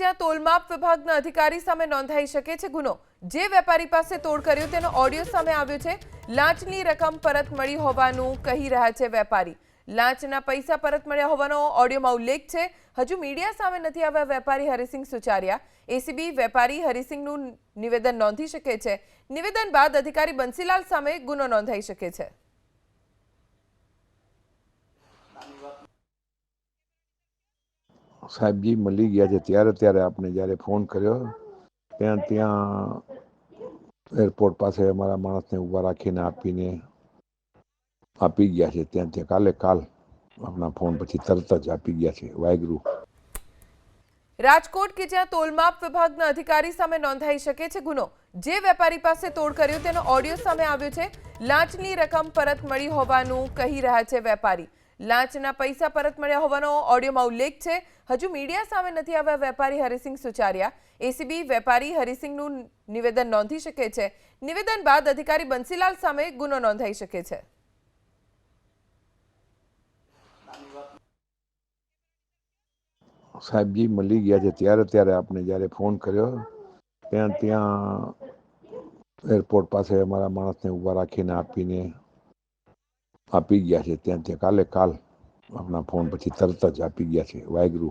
જ્યાં તોલમાપ વિભાગના અધિકારી સામે નોંધાઈ શકે છે ગુનો. જે વેપારી પાસે તોડ કર્યો તેનો ઓડિયો સામે આવ્યો છે. લાંચની રકમ પરત મળી હોવાનું કહી રહ્યા છે વેપારી. લાંચના પૈસા પરત મળ્યા હોવાનો ઓડિયોમાં ઉલ્લેખ છે. હજુ મીડિયા સામે નથી આવ્યા વેપારી હરિસિંહ સુચારિયા. એસીબી વેપારી હરિસિંહનું નિવેદન નોંધી શકે છે. નિવેદન બાદ અધિકારી બંસીલાલ સામે ગુનો નોંધાઈ શકે છે. સાહેબજી મળી ગયા છે. ત્યારે ત્યારે આપણે જ્યારે ફોન કર્યો, ત્યાં ત્યાં એરપોર્ટ પાસે અમારા માણસને ઊભા રાખીને આપીને આપી ગયા છે. ત્યાં ત્યાં કાલે કાલ આપણા ફોન પછી તરત જ આપી ગયા છે. વાયગુરુ. રાજકોટ કે જ્યાં તોલમાપ વિભાગના અધિકારી સામે નોંધાઈ શકે છે ગુનો, જે વેપારી પાસે તોડ કર્યો, તેનો ઓડિયો સામે આવ્યો છે. લાંચની રકમ પરત મળી હોવાનું કહી રહ્યા છે વેપારી. લાંચના પૈસા પરત મળ્યા હોવાનો ઓડિયોમાં ઉલ્લેખ છે. હજુ મીડિયા સામે નથી આવ્યા વેપારી હરિસિંહ સુચારિયા. એસીબી વેપારી હરિસિંહનું નિવેદન નોંધી શકે છે. નિવેદન બાદ અધિકારી બંસીલાલ સામે ગુનો નોંધાઈ શકે છે. સાહેબજી મળી ગયા છે. ત્યારે ત્યારે આપણે જ્યારે ફોન કર્યો, ત્યાં ત્યાં એરપોર્ટ પાસે અમારા માણસને ઊભા રાખીને આપીને આપી ગયા છે ત્યાં કાલે કાલ આપણા ફોન પછી તરત જ આપી ગયા છે. વાયગૃહ